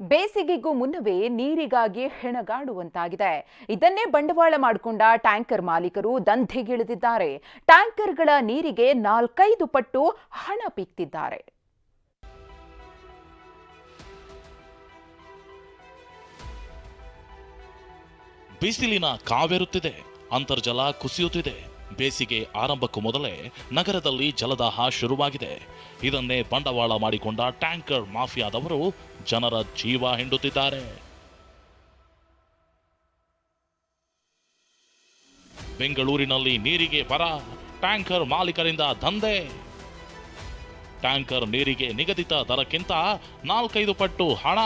ಬೇಸಿಗೆಗೂ ಮುನ್ನವೇ ನೀರಿಗಾಗಿ ಹೆಣಗಾಡುವಂತಾಗಿದೆ. ಇದನ್ನೇ ಬಂಡವಾಳ ಮಾಡಿಕೊಂಡ ಟ್ಯಾಂಕರ್ ಮಾಲೀಕರು ದಂಧೆಗಿಳಿದಿದ್ದಾರೆ. ಟ್ಯಾಂಕರ್ಗಳ ನೀರಿಗೆ ನಾಲ್ಕೈದು ಪಟ್ಟು ಹಣ ಪೀಕ್ತಿದ್ದಾರೆ ಬಿಸಿಲಿನ ಕಾವೇರುತ್ತಿದೆ. ಅಂತರ್ಜಲ ಕುಸಿಯುತ್ತಿದೆ. ಬೇಸಿಗೆ ಆರಂಭಕ್ಕೂ ಮೊದಲೇ ನಗರದಲ್ಲಿ ಜಲದಾಹ ಶುರುವಾಗಿದೆ. ಇದನ್ನೇ ಬಂಡವಾಳ ಮಾಡಿಕೊಂಡ ಟ್ಯಾಂಕರ್ ಮಾಫಿಯಾದವರು ಜನರ ಜೀವ ಹಿಂಡುತ್ತಿದ್ದಾರೆ. ಬೆಂಗಳೂರಿನಲ್ಲಿ ನೀರಿಗೆ ಬರ, ಟ್ಯಾಂಕರ್ ಮಾಲೀಕರಿಂದ ದಂಧೆ. ಟ್ಯಾಂಕರ್ ನೀರಿಗೆ ನಿಗದಿತ ದರಕ್ಕಿಂತ ನಾಲ್ಕೈದು ಪಟ್ಟು ಹಣ.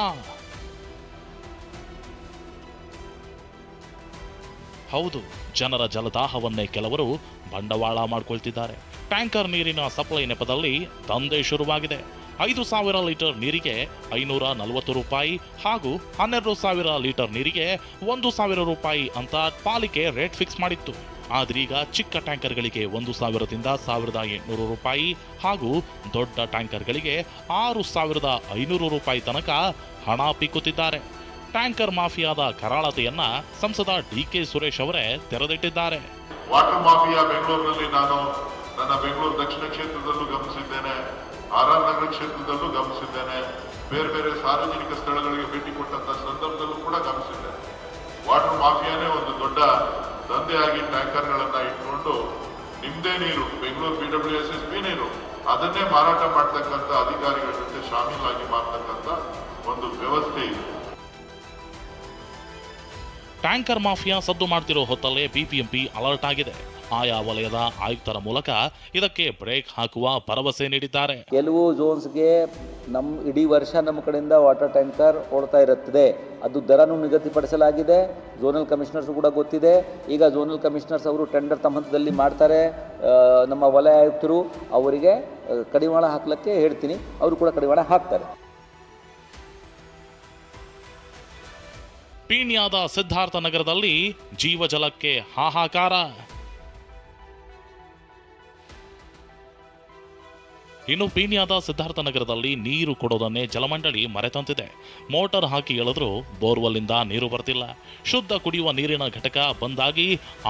ಹೌದು, ಜನರ ಜಲದಾಹವನ್ನೇ ಕೆಲವರು ಬಂಡವಾಳ ಮಾಡಿಕೊಳ್ತಿದ್ದಾರೆ. ಟ್ಯಾಂಕರ್ ನೀರಿನ ಸಪ್ಲೈ ನೆಪದಲ್ಲಿ ದಂಧೆ ಶುರುವಾಗಿದೆ. ಐದು ಸಾವಿರ ಲೀಟರ್ ನೀರಿಗೆ ಐನೂರ ನಲವತ್ತು ರೂಪಾಯಿ ಹಾಗೂ ಹನ್ನೆರಡು ಸಾವಿರ ಲೀಟರ್ ನೀರಿಗೆ ಒಂದು ಸಾವಿರ ರೂಪಾಯಿ ಅಂತ ಪಾಲಿಕೆ ರೇಟ್ ಫಿಕ್ಸ್ ಮಾಡಿತ್ತು. ಆದ್ರೀಗ ಚಿಕ್ಕ ಟ್ಯಾಂಕರ್ಗಳಿಗೆ ಒಂದು ಸಾವಿರದಿಂದ ಸಾವಿರದ ಎಂಟುನೂರು ರೂಪಾಯಿ ಹಾಗೂ ದೊಡ್ಡ ಟ್ಯಾಂಕರ್ಗಳಿಗೆ ಆರು ಸಾವಿರದ ಐನೂರು ರೂಪಾಯಿ ತನಕ ಹಣ ಪೀಕುತ್ತಿದ್ದಾರೆ ಟ್ಯಾಂಕರ್ ಮಾಫಿಯಾದ ಕರಾಳತೆಯನ್ನ ಸಂಸದ ಡಿ ಕೆ ಸುರೇಶ್ ಅವರೇ ತೆರೆದಿಟ್ಟಿದ್ದಾರೆ. ವಾಟರ್ ಮಾಫಿಯಾ ಬೆಂಗಳೂರಿನಲ್ಲಿ ನಾನು ನನ್ನ ಬೆಂಗಳೂರು ದಕ್ಷಿಣ ಕ್ಷೇತ್ರದಲ್ಲೂ ಗಮನಿಸಿದ್ದೇನೆ ಆರ್ ಆರ್ ನಗರ ಕ್ಷೇತ್ರದಲ್ಲೂ ಗಮನಿಸಿದ್ದೇನೆ, ಬೇರೆ ಬೇರೆ ಸಾರ್ವಜನಿಕ ಸ್ಥಳಗಳಿಗೆ ಭೇಟಿ ಕೊಟ್ಟಂತ ಸಂದರ್ಭದಲ್ಲೂ ಕೂಡ ಗಮನಿಸಿದ್ದೇನೆ. ವಾಟರ್ ಮಾಫಿಯಾನೇ ಒಂದು ದೊಡ್ಡ ದಂಧೆಯಾಗಿ ಟ್ಯಾಂಕರ್ಗಳನ್ನ ಇಟ್ಕೊಂಡು ನಿಮ್ದೇ ನೀರು, Bengaluru B W S S B ನೀರು, ಅದನ್ನೇ ಮಾರಾಟ ಮಾಡ್ತಕ್ಕಂಥ ಅಧಿಕಾರಿಗಳ ಜೊತೆ ಶಾಮೀಲಾಗಿ ಮಾಡ್ತಕ್ಕಂಥ ಟ್ಯಾಂಕರ್ ಮಾಫಿಯಾ ಸದ್ದು ಮಾಡ್ತಿರೋ ಹೊತ್ತಲ್ಲೇ ಬಿಬಿಎಂಪಿ ಅಲರ್ಟ್ ಆಗಿದೆ. ಆಯಾ ವಲಯದ ಆಯುಕ್ತರ ಮೂಲಕ ಇದಕ್ಕೆ ಬ್ರೇಕ್ ಹಾಕುವ ಭರವಸೆ ನೀಡಿದ್ದಾರೆ. ಕೆಲವು ಝೋನ್ಸ್ಗೆ ನಮ್ಮ ಇಡೀ ವರ್ಷ ನಮ್ಮ ಕಡೆಯಿಂದ ವಾಟರ್ ಟ್ಯಾಂಕರ್ ಓಡ್ತಾ ಇರುತ್ತದೆ. ಅದು ದರನೂ ನಿಗದಿಪಡಿಸಲಾಗಿದೆ. ಝೋನಲ್ ಕಮಿಷನರ್ಸ್ ಕೂಡ ಗೊತ್ತಿದೆ. ಈಗ ಝೋನಲ್ ಕಮಿಷನರ್ಸ್ ಅವರು ಟೆಂಡರ್ ತಮ್ಮ ಹಂತದಲ್ಲಿ ಮಾಡ್ತಾರೆ. ನಮ್ಮ ವಲಯ ಆಯುಕ್ತರು ಅವರಿಗೆ ಕಡಿವಾಣ ಹಾಕ್ಲಿಕ್ಕೆ ಹೇಳ್ತೀನಿ. ಅವರು ಕೂಡ ಕಡಿವಾಣ ಹಾಕ್ತಾರೆ. ಪೀಣ್ಯಾದ ಸಿದ್ಧಾರ್ಥ ನಗರದಲ್ಲಿ ಜೀವಜಲಕ್ಕೆ ಹಾಹಾಕಾರ. ಇನ್ನು ಪೀಣ್ಯಾದ ಸಿದ್ಧಾರ್ಥ ನಗರದಲ್ಲಿ ನೀರು ಕೊಡೋದನ್ನೇ ಜಲಮಂಡಳಿ ಮರೆತಂತಿದೆ. ಮೋಟಾರ್ ಹಾಕಿ ಎಳೆದ್ರೂ ಬೋರ್ವೆಲ್ನಿಂದ ನೀರು ಬರ್ತಿಲ್ಲ. ಶುದ್ಧ ಕುಡಿಯುವ ನೀರಿನ ಘಟಕ ಬಂದಾಗಿ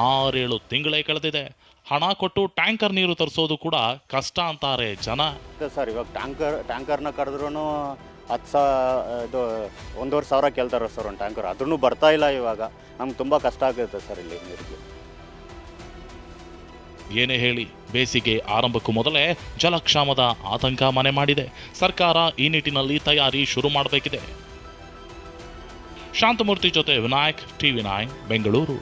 ಆರೇಳು ತಿಂಗಳೇ ಕಳೆದಿದೆ. ಹಣ ಕೊಟ್ಟು ಟ್ಯಾಂಕರ್ ನೀರು ತರಿಸೋದು ಕೂಡ ಕಷ್ಟ ಅಂತಾರೆ ಜನ. ಸರ್, ಇವಾಗ ಟ್ಯಾಂಕರ್, ಟ್ಯಾಂಕರ್ನ ಕರೆದ್ರೂ ಹತ್ತು ಸಾ ಇದು ಒಂದೂವರೆ ಸಾವಿರ ಕೇಳ್ತಾರೆ ಸರ್ ಒಂದು ಟ್ಯಾಂಕರ್. ಅದನ್ನು ಬರ್ತಾ ಇಲ್ಲ ಇವಾಗ. ನಮ್ಗೆ ತುಂಬ ಕಷ್ಟ ಆಗುತ್ತೆ ಸರ್ ಇಲ್ಲಿ ನೀರಿಗೆ. ಏನೇ ಹೇಳಿ, ಬೇಸಿಗೆ ಆರಂಭಕ್ಕೂ ಮೊದಲೇ ಜಲಕ್ಷಾಮದ ಆತಂಕ ಮನೆ ಮಾಡಿದೆ. ಸರ್ಕಾರ ಈ ನಿಟ್ಟಿನಲ್ಲಿ ತಯಾರಿ ಶುರು ಮಾಡಬೇಕಿದೆ. ಶಾಂತಮೂರ್ತಿ ಜೊತೆ ವಿನಾಯಕ್ ಟಿವಿ ವಿನಾಯಕ್ ಬೆಂಗಳೂರು.